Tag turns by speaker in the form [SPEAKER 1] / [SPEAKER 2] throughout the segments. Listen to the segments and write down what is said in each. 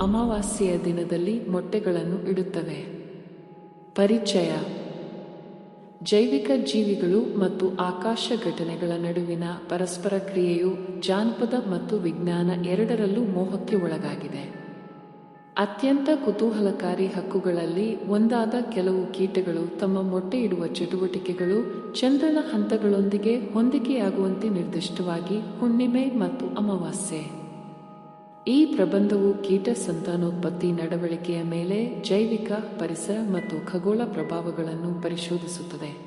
[SPEAKER 1] ಅಮಾವಾಸ್ಯೆಯ ದಿನದಲ್ಲಿ ಮೊಟ್ಟೆಗಳನ್ನು ಇಡುತ್ತವೆ. ಪರಿಚಯ. ಜೈವಿಕ ಜೀವಿಗಳು ಮತ್ತು ಆಕಾಶ ಘಟನೆಗಳ ನಡುವಿನ ಪರಸ್ಪರ ಕ್ರಿಯೆಯು ಜಾನಪದ ಮತ್ತು ವಿಜ್ಞಾನ ಎರಡರಲ್ಲೂ ಮೋಹಕ್ಕೆ ಒಳಗಾಗಿದೆ. ಅತ್ಯಂತ ಕುತೂಹಲಕಾರಿ ಹಕ್ಕುಗಳಲ್ಲಿ ಒಂದಾದ ಕೆಲವು ಕೀಟಗಳು ತಮ್ಮ ಮೊಟ್ಟೆ ಇಡುವ ಚಟುವಟಿಕೆಗಳು ಚಂದ್ರನ ಹಂತಗಳೊಂದಿಗೆ ಹೊಂದಿಕೆಯಾಗುವಂತೆ ನಿರ್ದಿಷ್ಟವಾಗಿ ಹುಣ್ಣಿಮೆ ಮತ್ತು ಅಮಾವಾಸ್ಯೆ. ಈ ಪ್ರಬಂಧವು ಕೀಟ ಸಂತಾನೋತ್ಪತ್ತಿ ನಡವಳಿಕೆಯ ಮೇಲೆ ಜೈವಿಕ, ಪರಿಸರ ಮತ್ತು ಖಗೋಳ ಪ್ರಭಾವಗಳನ್ನು ಪರಿಶೋಧಿಸುತ್ತದೆ.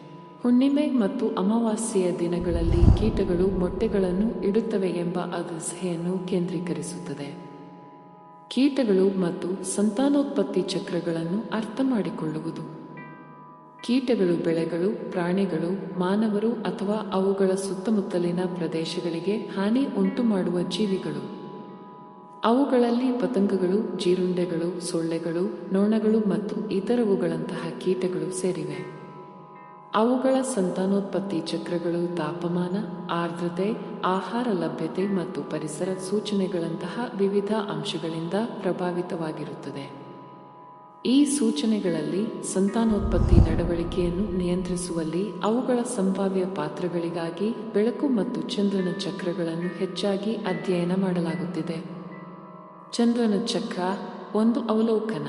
[SPEAKER 1] ಹುಣ್ಣಿಮೆ ಮತ್ತು ಅಮಾವಾಸ್ಯೆಯ ದಿನಗಳಲ್ಲಿ ಕೀಟಗಳು ಮೊಟ್ಟೆಗಳನ್ನು ಇಡುತ್ತವೆ ಎಂಬ ಅಗಸೆಯನ್ನು ಕೇಂದ್ರೀಕರಿಸುತ್ತದೆ. ಕೀಟಗಳು ಮತ್ತು ಸಂತಾನೋತ್ಪತ್ತಿ ಚಕ್ರಗಳನ್ನು ಅರ್ಥ ಮಾಡಿಕೊಳ್ಳುವುದು. ಕೀಟಗಳು ಬೆಳೆಗಳು, ಪ್ರಾಣಿಗಳು, ಮಾನವರು ಅಥವಾ ಅವುಗಳ ಸುತ್ತಮುತ್ತಲಿನ ಪ್ರದೇಶಗಳಿಗೆ ಹಾನಿ ಉಂಟುಮಾಡುವ ಜೀವಿಗಳು. ಅವುಗಳಲ್ಲಿ ಪತಂಗಗಳು, ಜೀರುಂಡೆಗಳು, ಸೊಳ್ಳೆಗಳು, ನೊಣಗಳು ಮತ್ತು ಇತರವುಗಳಂತಹ ಕೀಟಗಳು ಸೇರಿವೆ. ಅವುಗಳ ಸಂತಾನೋತ್ಪತ್ತಿ ಚಕ್ರಗಳು ತಾಪಮಾನ, ಆರ್ದ್ರತೆ, ಆಹಾರ ಲಭ್ಯತೆ ಮತ್ತು ಪರಿಸರ ಸೂಚನೆಗಳಂತಹ ವಿವಿಧ ಅಂಶಗಳಿಂದ ಪ್ರಭಾವಿತವಾಗಿರುತ್ತದೆ. ಈ ಸೂಚನೆಗಳಲ್ಲಿ ಸಂತಾನೋತ್ಪತ್ತಿ ನಡವಳಿಕೆಯನ್ನು ನಿಯಂತ್ರಿಸುವಲ್ಲಿ ಅವುಗಳ ಸಂಭಾವ್ಯ ಪಾತ್ರಗಳಿಗಾಗಿ ಬೆಳಕು ಮತ್ತು ಚಂದ್ರನ ಚಕ್ರಗಳನ್ನು ಹೆಚ್ಚಾಗಿ ಅಧ್ಯಯನ ಮಾಡಲಾಗುತ್ತಿದೆ. ಚಂದ್ರನ ಚಕ್ರ ಒಂದು ಅವಲೋಕನ.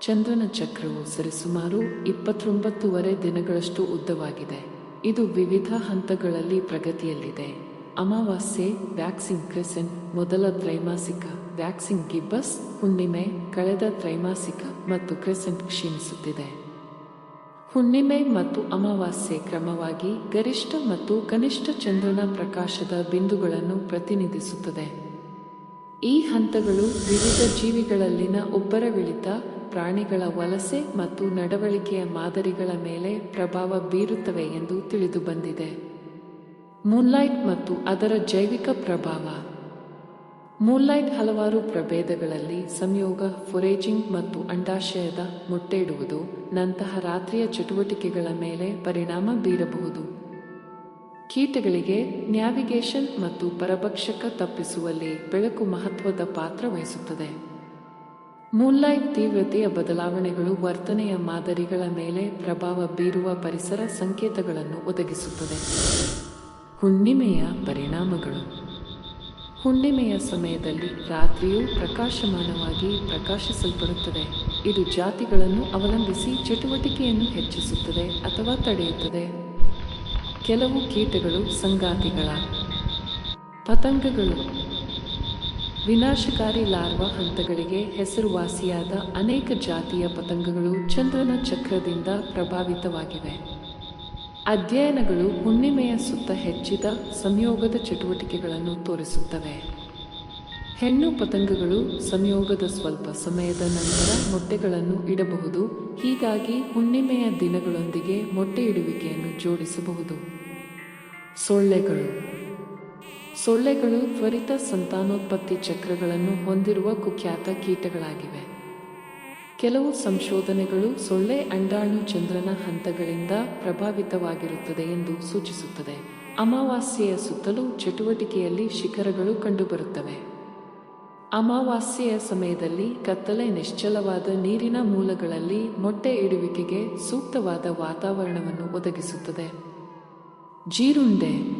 [SPEAKER 1] ಚಂದ್ರನ ಚಕ್ರವು ಸರಿಸುಮಾರು ಇಪ್ಪತ್ತೊಂಬತ್ತುವರೆ ದಿನಗಳಷ್ಟು ಉದ್ದವಾಗಿದೆ. ಇದು ವಿವಿಧ ಹಂತಗಳಲ್ಲಿ ಪ್ರಗತಿಯಲ್ಲಿದೆ. ಅಮಾವಾಸ್ಯೆ, ವ್ಯಾಕ್ಸಿನ್ ಕ್ರೆಸೆನ್ ಮೊದಲ ತ್ರೈಮಾಸಿಕ, ವ್ಯಾಕ್ಸಿನ್ ಗಿಬ್ಬಸ್ ಹುಣ್ಣಿಮೆ, ಕಳೆದ ತ್ರೈಮಾಸಿಕ ಮತ್ತು ಕ್ರೆಸೆಂಟ್ ಕ್ಷೀಣಿಸುತ್ತಿದೆ. ಹುಣ್ಣಿಮೆ ಮತ್ತು ಅಮಾವಾಸ್ಯೆ ಕ್ರಮವಾಗಿ ಗರಿಷ್ಠ ಮತ್ತು ಕನಿಷ್ಠ ಚಂದ್ರನ ಪ್ರಕಾಶದ ಬಿಂದುಗಳನ್ನು ಪ್ರತಿನಿಧಿಸುತ್ತದೆ. ಈ ಹಂತಗಳು ವಿವಿಧ ಜೀವಿಗಳಲ್ಲಿನ ಒಬ್ಬರವಿಳಿತ, ಪ್ರಾಣಿಗಳ ವಲಸೆ ಮತ್ತು ನಡವಳಿಕೆಯ ಮಾದರಿಗಳ ಮೇಲೆ ಪ್ರಭಾವ ಬೀರುತ್ತವೆ ಎಂದು ತಿಳಿದುಬಂದಿದೆ ಮೂನ್ಲೈಟ್ ಮತ್ತು ಅದರ ಜೈವಿಕ ಪ್ರಭಾವ. ಮೂನ್ಲೈಟ್ ಹಲವಾರು ಪ್ರಭೇದಗಳಲ್ಲಿ ಸಂಯೋಗ ಫೊರೇಜಿಂಗ್ ಮತ್ತು ಅಂಡಾಶಯದ ಮೊಟ್ಟೆಯಿಡುವುದು ನಂತಹ ರಾತ್ರಿಯ ಚಟುವಟಿಕೆಗಳ ಮೇಲೆ ಪರಿಣಾಮ ಬೀರಬಹುದು. ಕೀಟಗಳಿಗೆ ನ್ಯಾವಿಗೇಷನ್ ಮತ್ತು ಪರಭಕ್ಷಕ ತಪ್ಪಿಸುವಲ್ಲಿ ಬೆಳಕು ಮಹತ್ವದ ಪಾತ್ರ ವಹಿಸುತ್ತದೆ. ಮೂನ್ಲೈಟ್ ತೀವ್ರತೆಯ ಬದಲಾವಣೆಗಳು ವರ್ತನೆಯ ಮಾದರಿಗಳ ಮೇಲೆ ಪ್ರಭಾವ ಬೀರುವ ಪರಿಸರ ಸಂಕೇತಗಳನ್ನು ಒದಗಿಸುತ್ತದೆ. ಹುಣ್ಣಿಮೆಯ ಪರಿಣಾಮಗಳು. ಹುಣ್ಣಿಮೆಯ ಸಮಯದಲ್ಲಿ ರಾತ್ರಿಯು ಪ್ರಕಾಶಮಾನವಾಗಿ ಪ್ರಕಾಶಿಸಲ್ಪಡುತ್ತದೆ. ಇದು ಜಾತಿಗಳನ್ನು ಅವಲಂಬಿಸಿ ಚಟುವಟಿಕೆಯನ್ನು ಹೆಚ್ಚಿಸುತ್ತದೆ ಅಥವಾ ತಡೆಯುತ್ತದೆ. ಕೆಲವು ಕೀಟಗಳು ಸಂಗಾತಿಗಳ. ಪತಂಗಗಳು. ವಿನಾಶಕಾರಿ ಲಾರ್ವಾ ಹಂತಗಳಿಗೆ ಹೆಸರುವಾಸಿಯಾದ ಅನೇಕ ಜಾತಿಯ ಪತಂಗಗಳು ಚಂದ್ರನ ಚಕ್ರದಿಂದ ಪ್ರಭಾವಿತವಾಗಿವೆ. ಅಧ್ಯಯನಗಳು ಹುಣ್ಣಿಮೆಯ ಸುತ್ತ ಹೆಚ್ಚಿದ ಸಂಯೋಗದ ಚಟುವಟಿಕೆಗಳನ್ನು ತೋರಿಸುತ್ತವೆ. ಹೆಣ್ಣು ಪತಂಗಗಳು ಸಂಯೋಗದ ಸ್ವಲ್ಪ ಸಮಯದ ನಂತರ ಮೊಟ್ಟೆಗಳನ್ನು ಇಡಬಹುದು. ಹೀಗಾಗಿ ಹುಣ್ಣಿಮೆಯ ದಿನಗಳೊಂದಿಗೆ ಮೊಟ್ಟೆ ಇಡುವಿಕೆಯನ್ನು ಜೋಡಿಸಬಹುದು. ಸೊಳ್ಳೆಗಳು. ಸೊಳ್ಳೆಗಳು ತ್ವರಿತ ಸಂತಾನೋತ್ಪತ್ತಿ ಚಕ್ರಗಳನ್ನು ಹೊಂದಿರುವ ಕುಖ್ಯಾತ ಕೀಟಗಳಾಗಿವೆ. ಕೆಲವು ಸಂಶೋಧನೆಗಳು ಸೊಳ್ಳೆ ಅಂಡಾಣು ಚಂದ್ರನ ಹಂತಗಳಿಂದ ಪ್ರಭಾವಿತವಾಗಿರುತ್ತದೆ ಎಂದು ಸೂಚಿಸುತ್ತದೆ. ಅಮಾವಾಸ್ಯೆಯ ಸುತ್ತಲೂ ಚಟುವಟಿಕೆಯಲ್ಲಿ ಶಿಖರಗಳು ಕಂಡುಬರುತ್ತವೆ. ಅಮಾವಾಸ್ಯೆಯ ಸಮಯದಲ್ಲಿ ಕತ್ತಲೆ ನಿಶ್ಚಲವಾದ ನೀರಿನ ಮೂಲಗಳಲ್ಲಿ ಮೊಟ್ಟೆ ಇಡುವಿಕೆಗೆ ಸೂಕ್ತವಾದ ವಾತಾವರಣವನ್ನು ಒದಗಿಸುತ್ತದೆ. ಜೀರುಂಡೆ.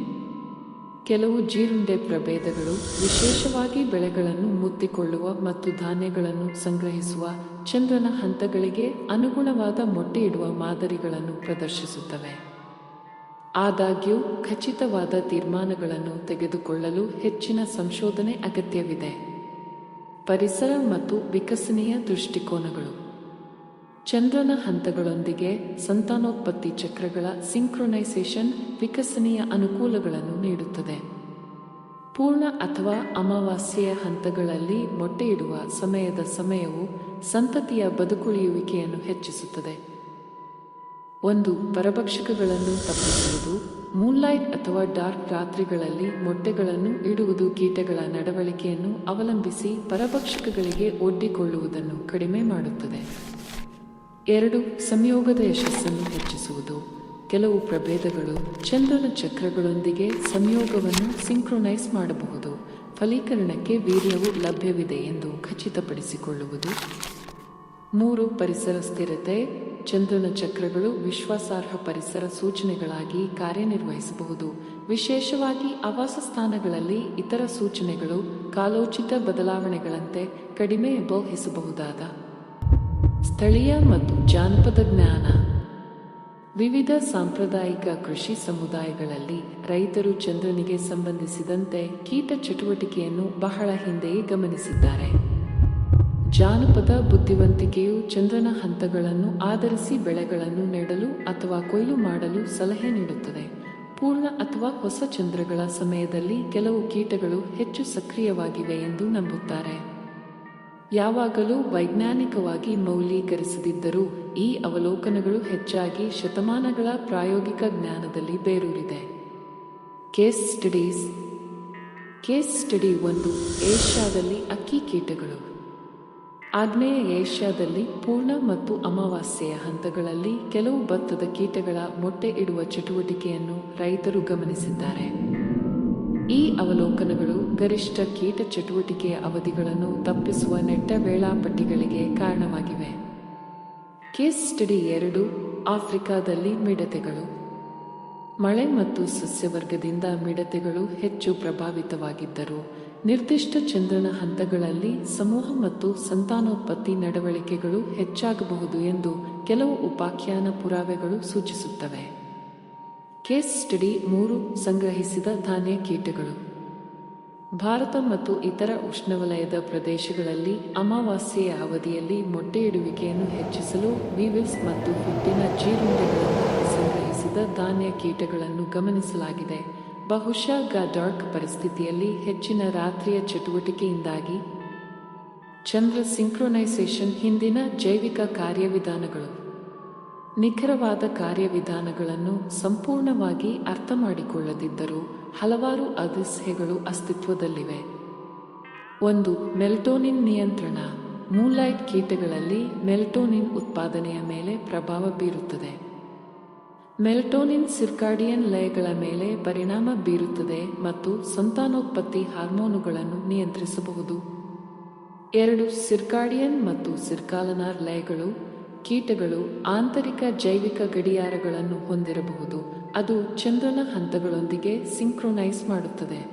[SPEAKER 1] ಕೆಲವು ಜೀರುಂಡೆ ಪ್ರಭೇದಗಳು ವಿಶೇಷವಾಗಿ ಬೆಳೆಗಳನ್ನು ಮುತ್ತಿಕೊಳ್ಳುವ ಮತ್ತು ಧಾನ್ಯಗಳನ್ನು ಸಂಗ್ರಹಿಸುವ ಚಂದ್ರನ ಹಂತಗಳಿಗೆ ಅನುಗುಣವಾದ ಮೊಟ್ಟೆ ಇಡುವ ಮಾದರಿಗಳನ್ನು ಪ್ರದರ್ಶಿಸುತ್ತವೆ. ಆದಾಗ್ಯೂ, ಖಚಿತವಾದ ತೀರ್ಮಾನಗಳನ್ನು ತೆಗೆದುಕೊಳ್ಳಲು ಹೆಚ್ಚಿನ ಸಂಶೋಧನೆ ಅಗತ್ಯವಿದೆ. ಪರಿಸರ ಮತ್ತು ವಿಕಸನೀಯ ದೃಷ್ಟಿಕೋನಗಳು. ಚಂದ್ರನ ಹಂತಗಳೊಂದಿಗೆ ಸಂತಾನೋತ್ಪತ್ತಿ ಚಕ್ರಗಳ ಸಿಂಕ್ರೊನೈಸೇಷನ್ ವಿಕಸನೀಯ ಅನುಕೂಲಗಳನ್ನು ನೀಡುತ್ತದೆ. ಪೂರ್ಣ ಅಥವಾ ಅಮಾವಾಸ್ಯೆಯ ಹಂತಗಳಲ್ಲಿ ಮೊಟ್ಟೆಯಿಡುವ ಸಮಯದ ಸಮಯವು ಸಂತತಿಯ ಬದುಕುಳಿಯುವಿಕೆಯನ್ನು ಹೆಚ್ಚಿಸುತ್ತದೆ. ಒಂದು ಪರಭಕ್ಷಕಗಳನ್ನು ತಪ್ಪಿಸುವುದು ಮೂನ್ಲೈಟ್ ಅಥವಾ ಡಾರ್ಕ್ ರಾತ್ರಿಗಳಲ್ಲಿ ಮೊಟ್ಟೆಗಳನ್ನು ಇಡುವುದು ಕೀಟಗಳ ನಡವಳಿಕೆಯನ್ನು ಅವಲಂಬಿಸಿ ಪರಭಕ್ಷಕಗಳಿಗೆ ಒಡ್ಡಿಕೊಳ್ಳುವುದನ್ನು ಕಡಿಮೆ ಮಾಡುತ್ತದೆ. ಎರಡು, ಸಂಯೋಗದ ಯಶಸ್ಸನ್ನು ಹೆಚ್ಚಿಸುವುದು. ಕೆಲವು ಪ್ರಭೇದಗಳು ಚಂದ್ರನ ಚಕ್ರಗಳೊಂದಿಗೆ ಸಂಯೋಗವನ್ನು ಸಿಂಕ್ರೊನೈಸ್ ಮಾಡಬಹುದು. ಫಲೀಕರಣಕ್ಕೆ ವೀರ್ಯವು ಲಭ್ಯವಿದೆ ಎಂದು ಖಚಿತಪಡಿಸಿಕೊಳ್ಳುವುದು. ಮೂರು, ಪರಿಸರ ಸ್ಥಿರತೆ. ಚಂದ್ರನ ಚಕ್ರಗಳು ವಿಶ್ವಾಸಾರ್ಹ ಪರಿಸರ ಸೂಚನೆಗಳಾಗಿ ಕಾರ್ಯನಿರ್ವಹಿಸಬಹುದು. ವಿಶೇಷವಾಗಿ ಆವಾಸ ಸ್ಥಾನಗಳಲ್ಲಿ ಇತರ ಸೂಚನೆಗಳು ಕಾಲೋಚಿತ ಬದಲಾವಣೆಗಳಂತೆ ಕಡಿಮೆ ಬೋಹಿಸಬಹುದಾದ ಸ್ಥಳೀಯ ಮತ್ತು ಜಾನಪದ ಜ್ಞಾನ. ವಿವಿಧ ಸಾಂಪ್ರದಾಯಿಕ ಕೃಷಿ ಸಮುದಾಯಗಳಲ್ಲಿ ರೈತರು ಚಂದ್ರನಿಗೆ ಸಂಬಂಧಿಸಿದಂತೆ ಕೀಟ ಚಟುವಟಿಕೆಯನ್ನು ಬಹಳ ಹಿಂದೆಯೇ ಗಮನಿಸಿದ್ದಾರೆ. ಜಾನಪದ ಬುದ್ಧಿವಂತಿಕೆಯು ಚಂದ್ರನ ಹಂತಗಳನ್ನು ಆಧರಿಸಿ ಬೆಳೆಗಳನ್ನು ನೆಡಲು ಅಥವಾ ಕೊಯ್ಲು ಮಾಡಲು ಸಲಹೆ ನೀಡುತ್ತದೆ. ಪೂರ್ಣ ಅಥವಾ ಹೊಸ ಚಂದ್ರಗಳ ಸಮಯದಲ್ಲಿ ಕೆಲವು ಕೀಟಗಳು ಹೆಚ್ಚು ಸಕ್ರಿಯವಾಗಿವೆ ಎಂದು ನಂಬುತ್ತಾರೆ. ಯಾವಾಗಲೂ ವೈಜ್ಞಾನಿಕವಾಗಿ ಮೌಲ್ಯೀಕರಿಸದಿದ್ದರೂ ಈ ಅವಲೋಕನಗಳು ಹೆಚ್ಚಾಗಿ ಶತಮಾನಗಳ ಪ್ರಾಯೋಗಿಕ ಜ್ಞಾನದಲ್ಲಿ ಬೇರೂರಿದೆ. Case studies. ಕೇಸ್ ಸ್ಟಡಿ ಒಂದು ಏಷ್ಯಾದಲ್ಲಿ ಅಕ್ಕಿ ಕೀಟಗಳು. ಆಗ್ನೇಯ ಏಷ್ಯಾದಲ್ಲಿ ಪೂರ್ಣ ಮತ್ತು ಅಮಾವಾಸ್ಯೆಯ ಹಂತಗಳಲ್ಲಿ ಕೆಲವು ಭತ್ತದ ಕೀಟಗಳ ಮೊಟ್ಟೆ ಇಡುವ ಚಟುವಟಿಕೆಯನ್ನು ರೈತರು ಗಮನಿಸಿದ್ದಾರೆ. ಈ ಅವಲೋಕನಗಳು ಗರಿಷ್ಠ ಕೀಟ ಚಟುವಟಿಕೆಯ ಅವಧಿಗಳನ್ನು ತಪ್ಪಿಸುವ ನೆಟ್ಟ ವೇಳಾಪಟ್ಟಿಗಳಿಗೆ ಕಾರಣವಾಗಿವೆ. ಕೇಸ್ ಸ್ಟಡಿ ಎರಡು, ಆಫ್ರಿಕಾದಲ್ಲಿ ಮಿಡತೆಗಳು. ಮಳೆ ಮತ್ತು ಸಸ್ಯವರ್ಗದಿಂದ ಮಿಡತೆಗಳು ಹೆಚ್ಚು ಪ್ರಭಾವಿತವಾಗಿದ್ದರು ನಿರ್ದಿಷ್ಟ ಚಂದ್ರನ ಹಂತಗಳಲ್ಲಿ ಸಮೂಹ ಮತ್ತು ಸಂತಾನೋತ್ಪತ್ತಿ ನಡವಳಿಕೆಗಳು ಹೆಚ್ಚಾಗಬಹುದು ಎಂದು ಕೆಲವು ಉಪಾಖ್ಯಾನ ಪುರಾವೆಗಳು ಸೂಚಿಸುತ್ತವೆ. ಕೇಸ್ ಸ್ಟಡಿ ಮೂರು ಸಂಗ್ರಹಿಸಿದ ಧಾನ್ಯ ಕೀಟಗಳು. ಭಾರತ ಮತ್ತು ಇತರ ಉಷ್ಣವಲಯದ ಪ್ರದೇಶಗಳಲ್ಲಿ ಅಮಾವಾಸ್ಯೆಯ ಅವಧಿಯಲ್ಲಿ ಮೊಟ್ಟೆಯಿಡುವಿಕೆಯನ್ನು ಹೆಚ್ಚಿಸಲು ವಿವಿಸ್ ಮತ್ತು ಹುಟ್ಟಿನ ಜೀರುಂಡೆಗಳನ್ನು ಸಂಗ್ರಹಿಸಿದ ಧಾನ್ಯ ಕೀಟಗಳನ್ನು ಗಮನಿಸಲಾಗಿದೆ. ಬಹುಶಃ ಗಡಾರ್ಕ್ ಪರಿಸ್ಥಿತಿಯಲ್ಲಿ ಹೆಚ್ಚಿನ ರಾತ್ರಿಯ ಚಟುವಟಿಕೆಯಿಂದಾಗಿ ಚಂದ್ರ ಸಿಂಕ್ರೊನೈಸೇಷನ್ ಹಿಂದಿನ ಜೈವಿಕ ಕಾರ್ಯವಿಧಾನಗಳು, ನಿಖರವಾದ ಕಾರ್ಯವಿಧಾನಗಳನ್ನು ಸಂಪೂರ್ಣವಾಗಿ ಅರ್ಥ ಮಾಡಿಕೊಳ್ಳದಿದ್ದರೂ ಹಲವಾರು ಅಗಸ್ಯಗಳು ಅಸ್ತಿತ್ವದಲ್ಲಿವೆ. ಒಂದು, ಮೆಲ್ಟೋನಿನ್ ನಿಯಂತ್ರಣ. ಮೂನ್ಲೈಟ್ ಕೀಟಗಳಲ್ಲಿ ಮೆಲ್ಟೋನಿನ್ ಉತ್ಪಾದನೆಯ ಮೇಲೆ ಪ್ರಭಾವ ಬೀರುತ್ತದೆ. ಮೆಲ್ಟೋನಿನ್ ಸಿರ್ಕಾಡಿಯನ್ ಲಯಗಳ ಮೇಲೆ ಪರಿಣಾಮ ಬೀರುತ್ತದೆ ಮತ್ತು ಸಂತಾನೋತ್ಪತ್ತಿ ಹಾರ್ಮೋನುಗಳನ್ನು ನಿಯಂತ್ರಿಸಬಹುದು. ಎರಡು, ಸಿರ್ಕಾಡಿಯನ್ ಮತ್ತು ಸಿರ್ಕಾಲನಾರ್ ಲಯಗಳು ಕೀಟಗಳು ಆಂತರಿಕ ಜೈವಿಕ ಗಡಿಯಾರಗಳನ್ನು ಹೊಂದಿರಬಹುದು. ಅದು ಚಂದ್ರನ ಹಂತಗಳೊಂದಿಗೆ ಸಿಂಕ್ರೊನೈಸ್ ಮಾಡುತ್ತದೆ.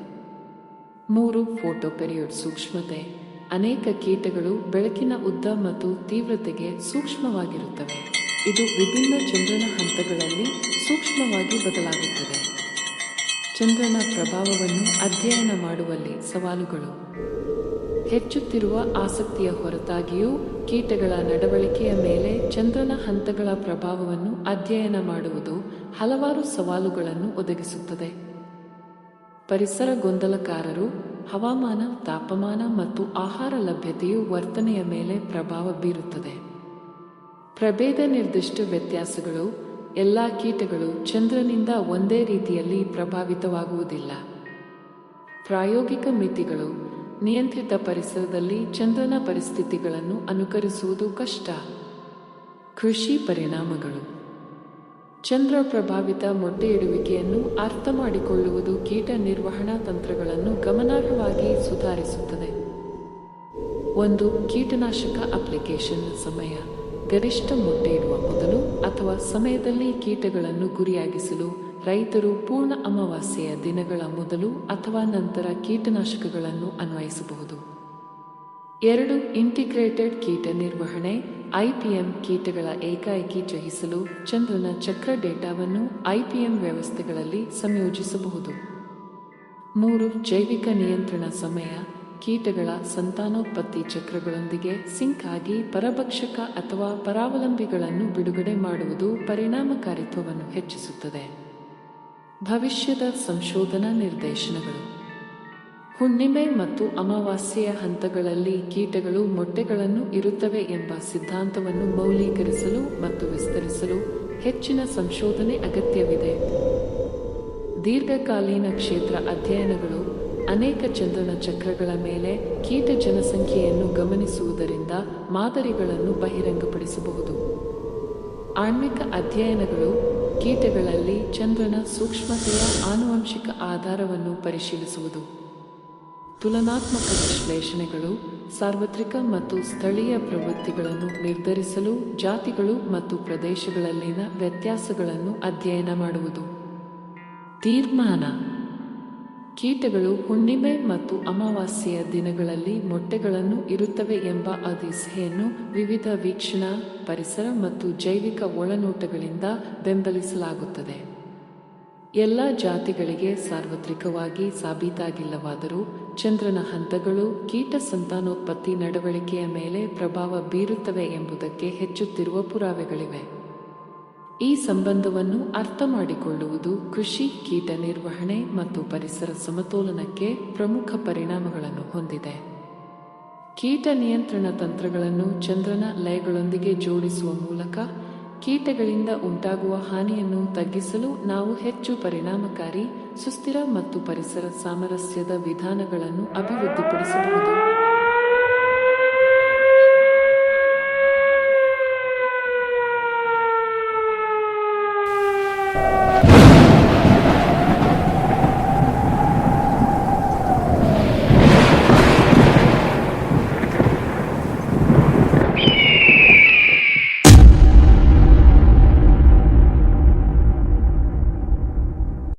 [SPEAKER 1] ಮೂರು ಫೋಟೋ ಪೆರಿಯಡ್ ಸೂಕ್ಷ್ಮತೆ. ಅನೇಕ ಕೀಟಗಳು ಬೆಳಕಿನ ಉದ್ದ ಮತ್ತು ತೀವ್ರತೆಗೆ ಸೂಕ್ಷ್ಮವಾಗಿರುತ್ತವೆ. ಇದು ವಿಭಿನ್ನ ಚಂದ್ರನ ಹಂತಗಳಲ್ಲಿ ಸೂಕ್ಷ್ಮವಾಗಿ ಬದಲಾಗುತ್ತದೆ. ಚಂದ್ರನ ಪ್ರಭಾವವನ್ನು ಅಧ್ಯಯನ ಮಾಡುವಲ್ಲಿ ಸವಾಲುಗಳು. ಹೆಚ್ಚುತ್ತಿರುವ ಆಸಕ್ತಿಯ ಹೊರತಾಗಿಯೂ ಕೀಟಗಳ ನಡವಳಿಕೆಯ ಮೇಲೆ ಚಂದ್ರನ ಹಂತಗಳ ಪ್ರಭಾವವನ್ನು ಅಧ್ಯಯನ ಮಾಡುವುದು ಹಲವಾರು ಸವಾಲುಗಳನ್ನು ಒದಗಿಸುತ್ತದೆ. ಪರಿಸರ ಗೊಂದಲಕಾರರು, ಹವಾಮಾನ, ತಾಪಮಾನ ಮತ್ತು ಆಹಾರ ಲಭ್ಯತೆಯು ವರ್ತನೆಯ ಮೇಲೆ ಪ್ರಭಾವ ಬೀರುತ್ತದೆ. ಪ್ರಭೇದ ನಿರ್ದಿಷ್ಟ ವ್ಯತ್ಯಾಸಗಳು, ಎಲ್ಲ ಕೀಟಗಳು ಚಂದ್ರನಿಂದ ಒಂದೇ ರೀತಿಯಲ್ಲಿ ಪ್ರಭಾವಿತವಾಗುವುದಿಲ್ಲ. ಪ್ರಾಯೋಗಿಕ ಮಿತಿಗಳು, ನಿಯಂತ್ರಿತ ಪರಿಸರದಲ್ಲಿ ಚಂದ್ರನ ಪರಿಸ್ಥಿತಿಗಳನ್ನು ಅನುಕರಿಸುವುದು ಕಷ್ಟ. ಕೃಷಿ ಪರಿಣಾಮಗಳು. ಚಂದ್ರ ಪ್ರಭಾವಿತ ಮೊಟ್ಟೆ ಇಡುವಿಕೆಯನ್ನು ಅರ್ಥ ಮಾಡಿಕೊಳ್ಳುವುದು ಕೀಟ ನಿರ್ವಹಣಾ ತಂತ್ರಗಳನ್ನು ಗಮನಾರ್ಹವಾಗಿ ಸುಧಾರಿಸುತ್ತದೆ. ಒಂದು ಕೀಟನಾಶಕ ಅಪ್ಲಿಕೇಶನ್ ಸಮಯ. ಗರಿಷ್ಠ ಮೊಟ್ಟೆ ಇಡುವ ಮೊದಲು ಅಥವಾ ಸಮಯದಲ್ಲಿ ಕೀಟಗಳನ್ನು ಗುರಿಯಾಗಿಸಲು ರೈತರು ಪೂರ್ಣ ಅಮಾವಾಸ್ಯೆಯ ದಿನಗಳ ಮೊದಲು ಅಥವಾ ನಂತರ ಕೀಟನಾಶಕಗಳನ್ನು ಅನ್ವಯಿಸಬಹುದು. ಎರಡು ಇಂಟಿಗ್ರೇಟೆಡ್ ಕೀಟ ನಿರ್ವಹಣೆ ಐಪಿಎಂ ಕೀಟಗಳ ಏಕಾಏಕಿ ಜಯಿಸಲು ಚಂದ್ರನ ಚಕ್ರ ಡೇಟಾವನ್ನು ಐಪಿಎಂ ವ್ಯವಸ್ಥೆಗಳಲ್ಲಿ ಸಂಯೋಜಿಸಬಹುದು. ಮೂರು, ಜೈವಿಕ ನಿಯಂತ್ರಣ ಸಮಯ ಕೀಟಗಳ ಸಂತಾನೋತ್ಪತ್ತಿ ಚಕ್ರಗಳೊಂದಿಗೆ ಸಿಂಕ್ ಆಗಿ ಪರಭಕ್ಷಕ ಅಥವಾ ಪರಾವಲಂಬಿಗಳನ್ನು ಬಿಡುಗಡೆ ಮಾಡುವುದು ಪರಿಣಾಮಕಾರಿತ್ವವನ್ನು ಹೆಚ್ಚಿಸುತ್ತದೆ. ಭವಿಷ್ಯದ ಸಂಶೋಧನಾ ನಿರ್ದೇಶನಗಳು. ಹುಣ್ಣಿಮೆ ಮತ್ತು ಅಮಾವಾಸ್ಯೆಯ ಹಂತಗಳಲ್ಲಿ ಕೀಟಗಳು ಮೊಟ್ಟೆಗಳನ್ನು ಇರುತ್ತವೆ ಎಂಬ ಸಿದ್ಧಾಂತವನ್ನು ಮೌಲ್ಯೀಕರಿಸಲು ಮತ್ತು ವಿಸ್ತರಿಸಲು ಹೆಚ್ಚಿನ ಸಂಶೋಧನೆ ಅಗತ್ಯವಿದೆ. ದೀರ್ಘಕಾಲೀನ ಕ್ಷೇತ್ರ ಅಧ್ಯಯನಗಳು ಅನೇಕ ಚಂದ್ರನ ಚಕ್ರಗಳ ಮೇಲೆ ಕೀಟ ಜನಸಂಖ್ಯೆಯನ್ನು ಗಮನಿಸುವುದರಿಂದ ಮಾದರಿಗಳನ್ನು ಬಹಿರಂಗಪಡಿಸಬಹುದು. ಆಣ್ವಿಕ ಅಧ್ಯಯನಗಳು ಕೀಟಗಳಲ್ಲಿ ಚಂದ್ರನ ಸೂಕ್ಷ್ಮತೆಯ ಆನುವಂಶಿಕ ಆಧಾರವನ್ನು ಪರಿಶೀಲಿಸುವುದು. ತುಲನಾತ್ಮಕ ವಿಶ್ಲೇಷಣೆಗಳು ಸಾರ್ವತ್ರಿಕ ಮತ್ತು ಸ್ಥಳೀಯ ಪ್ರವೃತ್ತಿಗಳನ್ನು ನಿರ್ಧರಿಸಲು ಜಾತಿಗಳು ಮತ್ತು ಪ್ರದೇಶಗಳಲ್ಲಿನ ವ್ಯತ್ಯಾಸಗಳನ್ನು ಅಧ್ಯಯನ ಮಾಡುವುದು. ತೀರ್ಮಾನ ಕೀಟಗಳು ಹುಣ್ಣಿಮೆ ಮತ್ತು ಅಮಾವಾಸ್ಯೆಯ ದಿನಗಳಲ್ಲಿ ಮೊಟ್ಟೆಗಳನ್ನು ಇರುತ್ತವೆ ಎಂಬ ಅದಿಸೆಯನ್ನು ವಿವಿಧ ವೀಕ್ಷಣಾ ಪರಿಸರ ಮತ್ತು ಜೈವಿಕ ಒಳನೋಟಗಳಿಂದ ಬೆಂಬಲಿಸಲಾಗುತ್ತದೆ. ಎಲ್ಲ ಜಾತಿಗಳಿಗೆ ಸಾರ್ವತ್ರಿಕವಾಗಿ ಸಾಬೀತಾಗಿಲ್ಲವಾದರೂ ಚಂದ್ರನ ಹಂತಗಳು ಕೀಟ ಸಂತಾನೋತ್ಪತ್ತಿ ನಡವಳಿಕೆಯ ಮೇಲೆ ಪ್ರಭಾವ ಬೀರುತ್ತವೆ ಎಂಬುದಕ್ಕೆ ಹೆಚ್ಚುತ್ತಿರುವ ಪುರಾವೆಗಳಿವೆ. ಈ ಸಂಬಂಧವನ್ನು ಅರ್ಥ ಮಾಡಿಕೊಳ್ಳುವುದು ಕೃಷಿ, ಕೀಟ ನಿರ್ವಹಣೆ ಮತ್ತು ಪರಿಸರ ಸಮತೋಲನಕ್ಕೆ ಪ್ರಮುಖ ಪರಿಣಾಮಗಳನ್ನು ಹೊಂದಿದೆ. ಕೀಟ ನಿಯಂತ್ರಣ ತಂತ್ರಗಳನ್ನು ಚಂದ್ರನ ಲಯಗಳೊಂದಿಗೆ ಜೋಡಿಸುವ ಮೂಲಕ ಕೀಟಗಳಿಂದ ಉಂಟಾಗುವ ಹಾನಿಯನ್ನು ತಗ್ಗಿಸಲು ನಾವು ಹೆಚ್ಚು ಪರಿಣಾಮಕಾರಿ, ಸುಸ್ಥಿರ ಮತ್ತು ಪರಿಸರ ಸಾಮರಸ್ಯದ ವಿಧಾನಗಳನ್ನು ಅಭಿವೃದ್ಧಿಪಡಿಸಬಹುದು.